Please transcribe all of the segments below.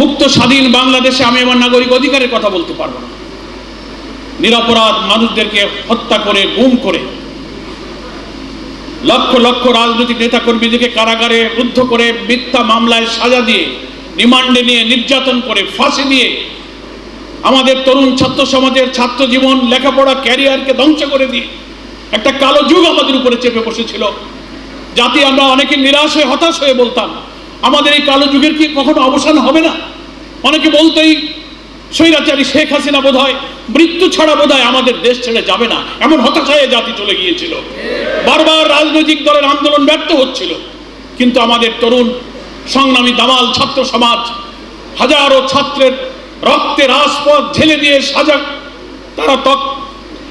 মুক্ত স্বাধীন বাংলাদেশে আমি আমার নাগরিক অধিকারের কথা বলতে পারব না। নিরপরাধ মানুষদেরকে হত্যা করে, গুম করে, লক্ষ লক্ষ রাজনৈতিক নেতাকর্মীদেরকে কারাগারে রুদ্ধ করে মিথ্যা মামলায় সাজা দিয়ে রিমান্ডে নিয়ে নির্যাতন করে, ফাঁসি দিয়ে আমাদের তরুণ ছাত্র সমাজের ছাত্র জীবন, লেখাপড়া, ক্যারিয়ারকে ধ্বংস করে দিয়ে একটা কালো যুগ আমাদের উপরে চেপে বসেছিল। যাতে আমরা অনেকে নিরাশ হয়ে, হতাশ হয়ে বলতাম, আমাদের এই কালো যুগের কি কখনো অবসান হবে না? অনেকে বলতেই, স্বৈরাচারী শেখ হাসিনা বোধ হয় মৃত্যু ছাড়া বোধ আমাদের দেশ ছেড়ে যাবে না। এমন হতাশায় জাতি চলে গিয়েছিল। বারবার রাজনৈতিক দলের আন্দোলন ব্যর্থ হচ্ছিল। কিন্তু আমাদের তরুণ, সংগ্রামী দামাল ছাত্র সমাজ, হাজারো ছাত্রের রক্তে রাজপথ ঝেলে দিয়ে সাজা, তারা তক,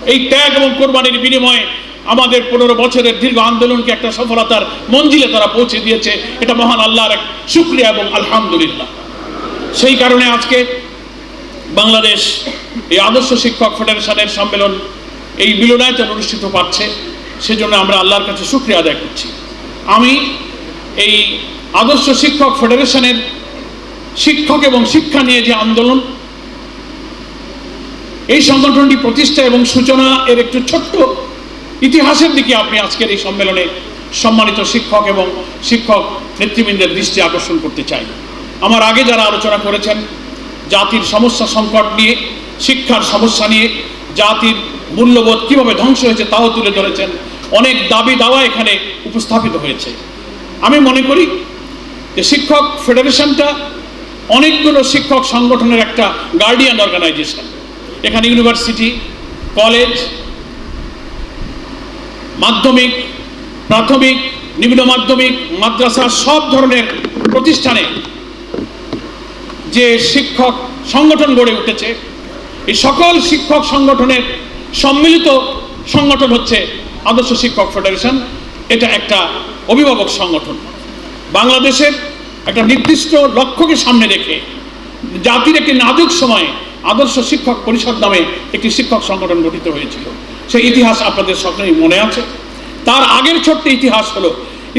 এই ত্যাগ এবং কোরবানির বিনিময়ে আমাদের পনেরো বছরের দীর্ঘ আন্দোলনকে একটা সফলতার মঞ্জিলে তারা পৌঁছে দিয়েছে। এটা মহান আল্লাহর এক শুক্রিয়া এবং আলহামদুলিল্লাহ। সেই কারণে আজকে বাংলাদেশ এই আদর্শ শিক্ষক ফেডারেশনের সম্মেলন এই মিলনায়তন অনুষ্ঠিত পাচ্ছে সেজন্য আমরা আল্লাহর কাছে শুক্রিয়া আদায় করছি। আমি এই আদর্শ শিক্ষক ফেডারেশনের শিক্ষক এবং শিক্ষা নিয়ে যে আন্দোলন, এই সংগঠনটি প্রতিষ্ঠা এবং সূচনা এর একটু ছোট্ট ইতিহাসের দিকে আপনি আজকের এই সম্মেলনে সম্মানিত শিক্ষক এবং শিক্ষক নেতৃবৃন্দের দৃষ্টি আকর্ষণ করতে চাই। আমার আগে যারা আলোচনা করেছেন, জাতির সমস্যা সংকট নিয়ে, শিক্ষার সমস্যা নিয়ে, জাতির মূল্যবোধ কীভাবে ধ্বংস হয়েছে তাও তুলে ধরেছেন, অনেক দাবি দাওয়া এখানে উপস্থাপিত হয়েছে। আমি মনে করি যে শিক্ষক ফেডারেশনটা অনেকগুলো শিক্ষক সংগঠনের একটা গার্ডিয়ান অর্গানাইজেশন। এখানে ইউনিভার্সিটি, কলেজ, মাধ্যমিক, প্রাথমিক, নিম্ন মাধ্যমিক, মাদ্রাসা, সব ধরনের প্রতিষ্ঠানে যে শিক্ষক সংগঠন গড়ে উঠেছে, এই সকল শিক্ষক সংগঠনের সম্মিলিত সংগঠন হচ্ছে আদর্শ শিক্ষক ফেডারেশন। এটা একটা অভিভাবক সংগঠন। বাংলাদেশের একটা নির্দিষ্ট লক্ষ্যকে সামনে রেখে জাতির একটি নাজুক সময়ে আদর্শ শিক্ষক পরিষদ নামে একটি শিক্ষক সংগঠন গঠিত হয়েছিল। সেই ইতিহাস আপনাদের সকলেই মনে আছে। তার আগের ছোট্ট ইতিহাস হলো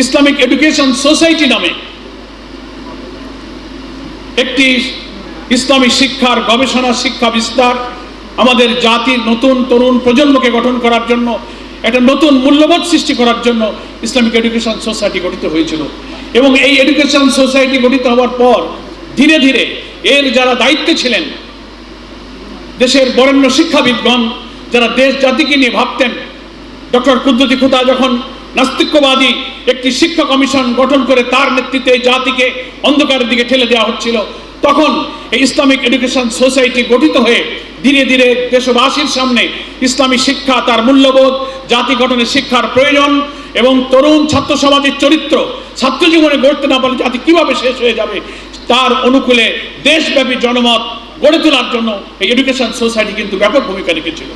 ইসলামিক এডুকেশন সোসাইটি নামে একটি ইসলামী শিক্ষার গবেষণা শিক্ষা বিস্তার আমাদের জাতির নতুন তরুণ প্রজন্মকে গঠন করার জন্য, একটা নতুন মূল্যবোধ সৃষ্টি করার জন্য ইসলামিক এডুকেশন সোসাইটি গঠিত হয়েছিল। এবং এই এডুকেশন সোসাইটি গঠিত হওয়ার পর ধীরে ধীরে এর যারা দায়িত্বে ছিলেন, দেশের বরেণ্য শিক্ষাবিদগণ, যারা দেশ জাতিকে নিয়ে ভাবতেন, ডক্টর কুদ্দুতি খুতা যখন নাস্তিক্যবাদী একটি শিক্ষা কমিশন গঠন করে তার নেতৃত্বে জাতিকে অন্ধকারের দিকে ঠেলে দেওয়া হচ্ছিল। তখন এই ইসলামিক এডুকেশন সোসাইটি গঠিত হয়ে ধীরে ধীরে দেশবাসীর সামনে ইসলামী শিক্ষা তার মূল্যবোধ, জাতি গঠনের শিক্ষার প্রয়োজন এবং তরুণ ছাত্র সমাজের চরিত্র ছাত্র জীবনে গড়তে না পারলে জাতি কীভাবে শেষ হয়ে যাবে, তার অনুকূলে দেশব্যাপী জনমত গড়ে তোলার জন্য এই এডুকেশন সোসাইটি কিন্তু ব্যাপক ভূমিকা রেখেছিল।